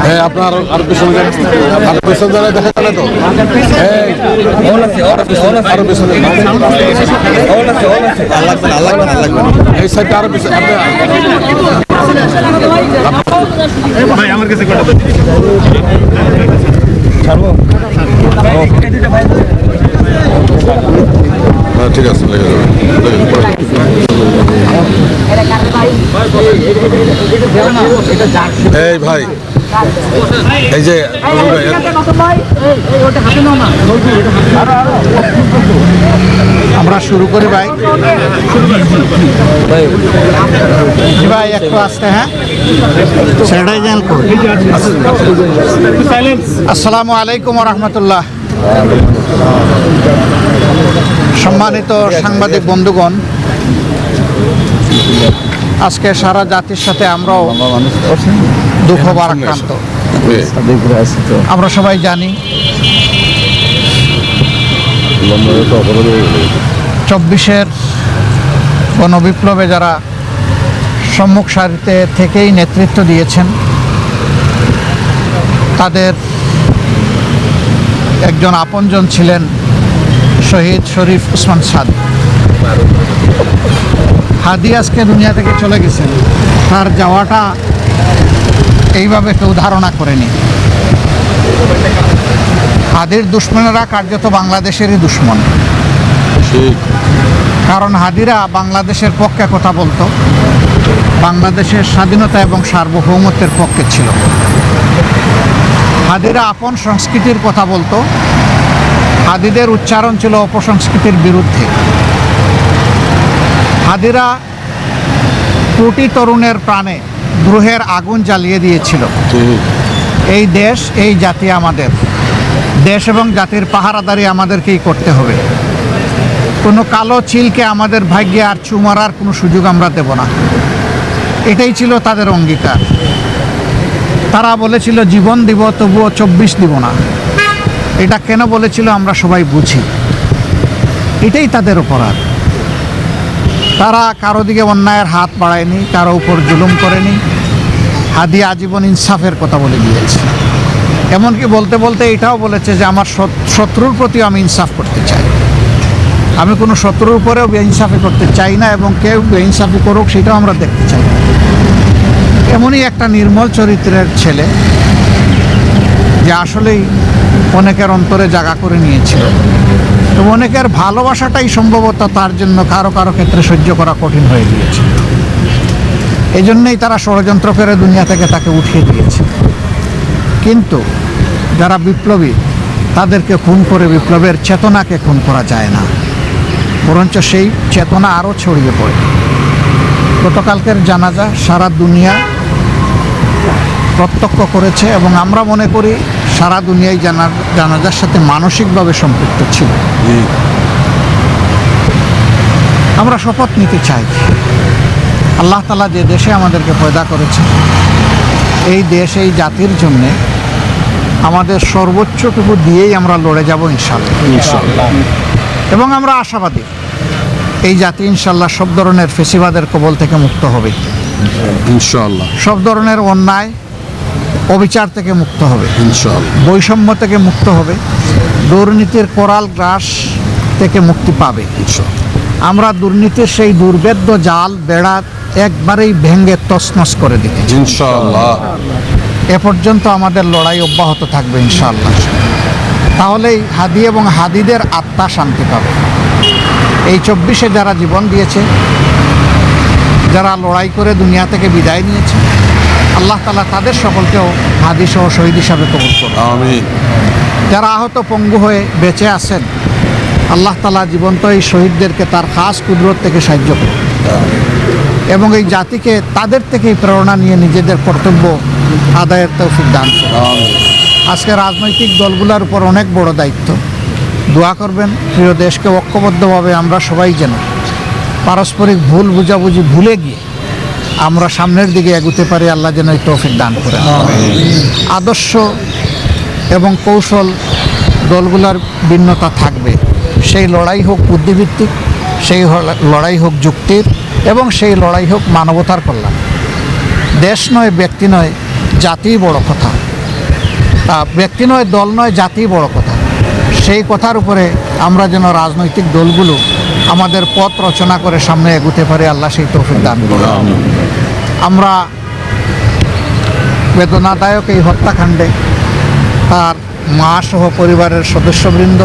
হ্যাঁ আপনার আর পেছনে আর পেছনে যারা দেখা গেলে তো। এই, আরও পেছনে এই সাইডটা আরও পেছনে ভাই আমার কাছে কটা হ্যাঁ, ঠিক আছে লেগে যাবে। এই ভাই এই যে আমরা শুরু করি ভাই। জি ভাই একটু আসতে হ্যাঁ? করি আসসালামু আলাইকুম রহমতুল্লাহ। সম্মানিত সাংবাদিক বন্ধুগণ আজকে সারা জাতির সাথে আমরাও দুঃখ বারাক্রান্ত আমরা সবাই জানি চব্বিশের গণবিপ্লবে যারা সম্মুখ সারিতে থেকেই নেতৃত্ব দিয়েছেন তাদের একজন আপনজন ছিলেন শহীদ শরীফ উসমান সাদ। হাদি আজকে দুনিয়া থেকে চলে গেছেন। তার যাওয়াটা এইভাবে কেউ ধারণা করেনি। হাদির দুশ্মনেরা কার্যত বাংলাদেশেরই দুশ্মন। কারণ হাদিরা বাংলাদেশের পক্ষে কথা বলতো। বাংলাদেশের স্বাধীনতা এবং সার্বভৌমত্বের পক্ষে ছিল। হাদিরা আপন সংস্কৃতির কথা বলতো। হাদিদের উচ্চারণ ছিল অপসংস্কৃতির বিরুদ্ধে। হাদিরা কোটি তরুণের প্রাণে গ্রহের আগুন জ্বালিয়ে দিয়েছিল। এই দেশ, এই জাতি আমাদের। দেশ এবং জাতির পাহারাদারি আমাদেরকেই করতে হবে। কোনো কালো চিলকে আমাদের ভাগ্যে আর চুমারার কোনো সুযোগ আমরা দেব না। এটাই ছিল তাদের অঙ্গীকার। তারা বলেছিল, জীবন দিব, তবুও চব্বিশ দিব না। এটা কেন বলেছিল আমরা সবাই বুঝি। এটাই তাদের অপরাধ। তারা কারও দিকে অন্যায়ের হাত বাড়ায়নি, কারও উপর জুলুম করেনি। হাদি আজীবন ইনসাফের কথা বলে দিয়েছে। এমনকি বলতে বলতে এটাও বলেছে যে আমার শত্রুর প্রতিও আমি ইনসাফ করতে চাই। আমি কোনো শত্রুর উপরেও বেইনসাফি করতে চাই না এবং কেউ বেইনসাফি করুক সেটাও আমরা দেখতে চাই না। এমনই একটা নির্মল চরিত্রের ছেলে যে আসলেই অনেকের অন্তরে জায়গা করে নিয়েছিল। তো অনেকের ভালোবাসাটাই সম্ভবত তার জন্য কারও কারও ক্ষেত্রে সহ্য করা কঠিন হয়ে গিয়েছে এই জন্যেই তারা ষড়যন্ত্র করে দুনিয়া থেকে তাকে উঠিয়ে দিয়েছে। কিন্তু যারা বিপ্লবী, তাদেরকে খুন করে বিপ্লবের চেতনাকে খুন করা যায় না। বরঞ্চ সেই চেতনা আরও ছড়িয়ে পড়ে। গতকালকের জানাজা সারা দুনিয়া প্রত্যক্ষ করেছে এবং আমরা মনে করি সারা দুনিয়ায় জানা জানাজার সাথে মানসিকভাবে সম্পৃক্ত ছিল। আমরা শপথ নিতে চাই। আল্লাহ তালা যে দেশে আমাদেরকে পয়দা করেছে এই দেশ এই জাতির জন্যে আমাদের সর্বোচ্চটুকু দিয়েই আমরা লড়ে যাব ইনশাল্লাহ ইনশাআল্লাহ। এবং আমরা আশাবাদী এই জাতি ইনশাল্লাহ সব ধরনের ফেসিবাদের কবল থেকে মুক্ত হবে। ইনশাল্লাহ সব ধরনের অন্যায় অবিচার থেকে মুক্ত হবে। বৈষম্য থেকে মুক্ত হবে। দুর্নীতির কোরাল গ্রাস থেকে মুক্তি পাবে। আমরা দুর্নীতির সেই দুর্বেদ্য জাল বেড়া একবারেই ভেঙে তছনছ করে। ইনশাআল্লাহ। এ পর্যন্ত আমাদের লড়াই অব্যাহত থাকবে ইনশাআল্লাহ। তাহলেই হাদি এবং হাদিদের আত্মা শান্তি পাবে। এই চব্বিশে যারা জীবন দিয়েছে যারা লড়াই করে দুনিয়া থেকে বিদায় নিয়েছে আল্লাহ তালা তাদের সকলকেও হাদি সহ শহীদ হিসাবে কবুল করবে আমিন। যারা আহত পঙ্গু হয়ে বেঁচে আছেন আল্লাহ তালা জীবন্ত এই শহীদদেরকে তার খাস কুদরত থেকে সাহায্য করুন। এবং এই জাতিকে তাদের থেকেই প্রেরণা নিয়ে নিজেদের কর্তব্য আদায়ের তৌফিক দান করুন। আজকে রাজনৈতিক দলগুলোর উপর অনেক বড় দায়িত্ব। দোয়া করবেন প্রিয় দেশকে ঐক্যবদ্ধভাবে আমরা সবাই যেন পারস্পরিক ভুল বুঝাবুঝি ভুলে গিয়ে আমরা সামনের দিকে এগুতে পারি আল্লাহ যেন এই তৌফিক দান করেন। আদর্শ এবং কৌশল দলগুলোর ভিন্নতা থাকবে। সেই লড়াই হোক বুদ্ধিভিত্তিক সেই লড়াই হোক যুক্তির এবং সেই লড়াই হোক মানবতার কল্যাণ। দেশ নয় ব্যক্তি নয় জাতিই বড় কথা। ব্যক্তি নয় দল নয় জাতি বড় কথা। সেই কথার উপরে আমরা যেন রাজনৈতিক দলগুলো আমাদের পথ রচনা করে সামনে এগুতে পারে আল্লাহ সেই তৌফিক দান আমরা বেদনাদায়ক এই হত্যাকাণ্ডে তার মা সহ পরিবারের সদস্যবৃন্দ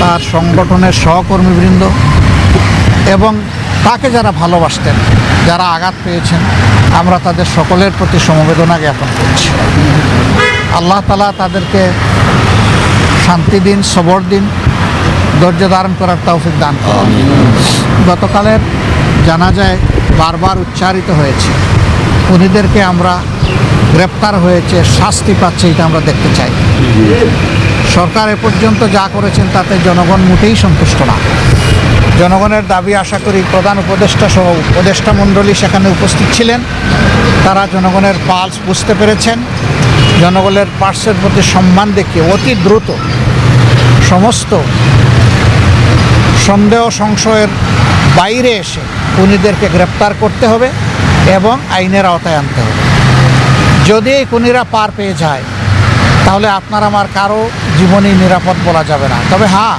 তার সংগঠনের সহকর্মীবৃন্দ এবং তাকে যারা ভালোবাসতেন যারা আঘাত পেয়েছেন আমরা তাদের সকলের প্রতি সমবেদনা জ্ঞাপন করছি। আল্লাহ তালা তাদেরকে শান্তি দিন সবর দিন ধৈর্য ধারণ করার তৌফিক দান করুন। গতকালের জানাজায় বারবার উচ্চারিত হয়েছে। খুনিদেরকে আমরা গ্রেপ্তার হয়েছে, শাস্তি পাচ্ছে এটা আমরা দেখতে চাই। সরকার এ পর্যন্ত যা করেছেন তাতে জনগণ মোটেই সন্তুষ্ট না। জনগণের দাবি আশা করি প্রধান উপদেষ্টা সহ উপদেষ্টা মণ্ডলী সেখানে উপস্থিত ছিলেন। তারা জনগণের পালস বুঝতে পেরেছেন। জনগণের পার্শ্বের প্রতি সম্মান দেখিয়ে অতি দ্রুত সমস্ত সন্দেহ সংশয়ের বাইরে এসে খুনিদেরকে গ্রেপ্তার করতে হবে এবং আইনের আওতায় আনতে হবে। যদি এই খুনিরা পার পেয়ে যায়, তাহলে আপনার আমার কারও জীবনই নিরাপদ বলা যাবে না। তবে হ্যাঁ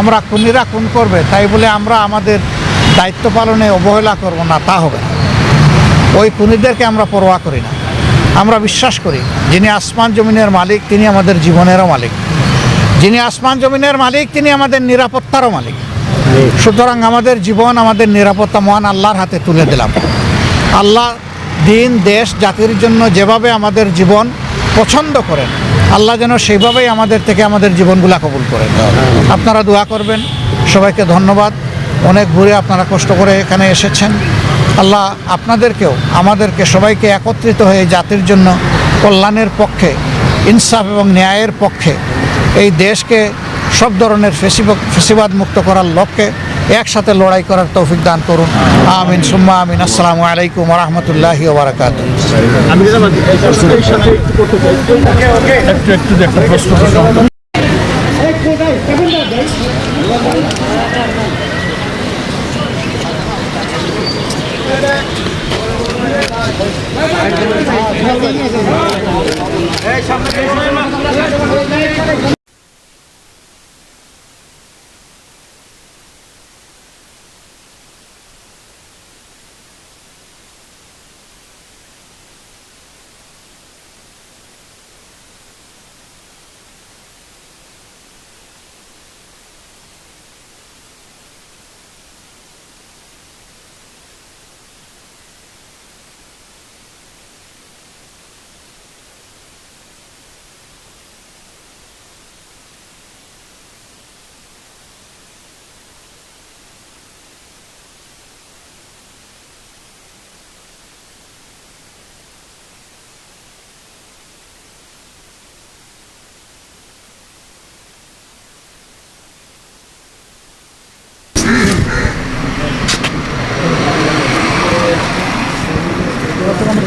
আমরা খুনিরা খুন করবে, তাই বলে আমরা আমাদের দায়িত্ব পালনে অবহেলা করব না, তা হবে ওই খুনিদেরকে আমরা পরোয়া করি না। আমরা বিশ্বাস করি, যিনি আসমান জমিনের মালিক, তিনি আমাদের জীবনেরও মালিক। যিনি আসমান জমিনের মালিক, তিনি আমাদের নিরাপত্তারও মালিক। সুতরাং আমাদের জীবন, আমাদের নিরাপত্তা মহান আল্লাহর হাতে তুলে দিলাম। আল্লাহ দিন, দেশ, জাতির জন্য যেভাবে আমাদের জীবন পছন্দ করেন, আল্লাহ যেন সেইভাবেই আমাদের থেকে আমাদের জীবনগুলা কবুল করেন। আপনারা দোয়া করবেন। সবাইকে ধন্যবাদ। অনেক ঘুরে আপনারা কষ্ট করে এখানে এসেছেন। আল্লাহ আপনাদেরকেও, আমাদেরকে সবাইকে একত্রিত হয়ে জাতির জন্য কল্যাণের পক্ষে, ইনসাফ এবং ন্যায়ের পক্ষে এই দেশকে সব ধরনের ফেসিবাদ মুক্ত করার লক্ষ্যে একসাথে লড়াই করার তৌফিক দান করুন। আমিন। সুম্মা আমিন। আসসালামু আলাইকুম রহমতুল্লাহি ওবরাকাত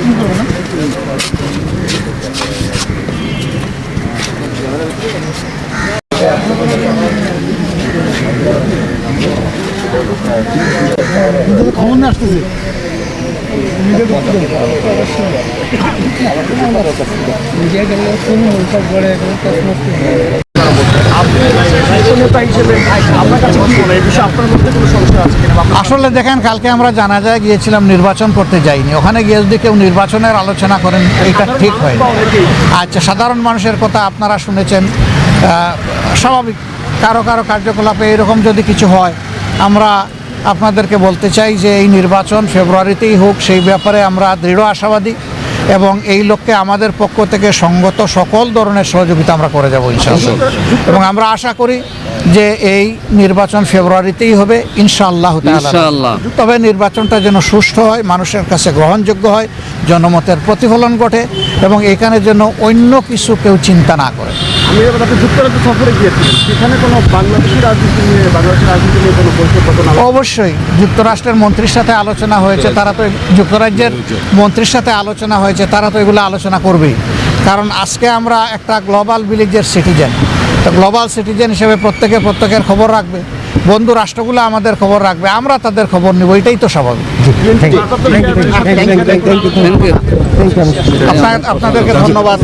আমি যেটা বলছি, এই সাথে একটু করতে চাই একটু একটু একটা প্রশ্ন করতে নেতা হিসেবে আপনার কাছে কি এই বিষয়ে আপনার মধ্যে কোনো সমস্যা আছে কিনা বা আপনার আসলে দেখেন কালকে আমরা জানা যায় গিয়েছিলাম নির্বাচন করতে যাইনি। ওখানে গিয়ে যদি কেউ নির্বাচনের আলোচনা করেন এটা ঠিক হয় আচ্ছা সাধারণ মানুষের কথা আপনারা শুনেছেন। স্বাভাবিক কারও কারও কার্যকলাপে এরকম যদি কিছু হয় আমরা আপনাদেরকে বলতে চাই যে এই নির্বাচন ফেব্রুয়ারিতেই হোক সেই ব্যাপারে আমরা দৃঢ় আশাবাদী। এবং এই লক্ষ্যে আমাদের পক্ষ থেকে সঙ্গত সকল ধরনের সহযোগিতা আমরা করে যাব ইনশাআল্লাহ। এবং আমরা আশা করি যে এই নির্বাচন ফেব্রুয়ারিতেই হবে ইনশাআল্লাহ তাআলা। ইনশাআল্লাহ। তবে নির্বাচনটা যেন সুষ্ঠু হয় মানুষের কাছে গ্রহণযোগ্য হয় জনমতের প্রতিফলন ঘটে এবং এখানে যেন অন্য কিছু কেউ চিন্তা না করে। আমি এবার আপনি যুক্তরাজ্য সফরে গিয়েছিলেন সেখানে কোনো বাংলাদেশি রাজনীতি নিয়ে বাংলাদেশের রাজনীতি নিয়ে কোনো বৈঠক অবশ্যই যুক্তরাষ্ট্রের মন্ত্রীর সাথে আলোচনা হয়েছে তারা তো যুক্তরাজ্যের মন্ত্রীর সাথে আলোচনা হয়েছে তারা তো এগুলো আলোচনা করবেই। কারণ আজকে আমরা একটা গ্লোবাল ভিলেজের সিটিজেন। গ্লোবাল সিটিজেন হিসেবে প্রত্যেকে প্রত্যেকের খবর রাখবে বন্ধু রাষ্ট্রগুলো আমাদের খবর রাখবে আমরা তাদের খবর নিব এটাই তো স্বাভাবিক আপনাদেরকে ধন্যবাদ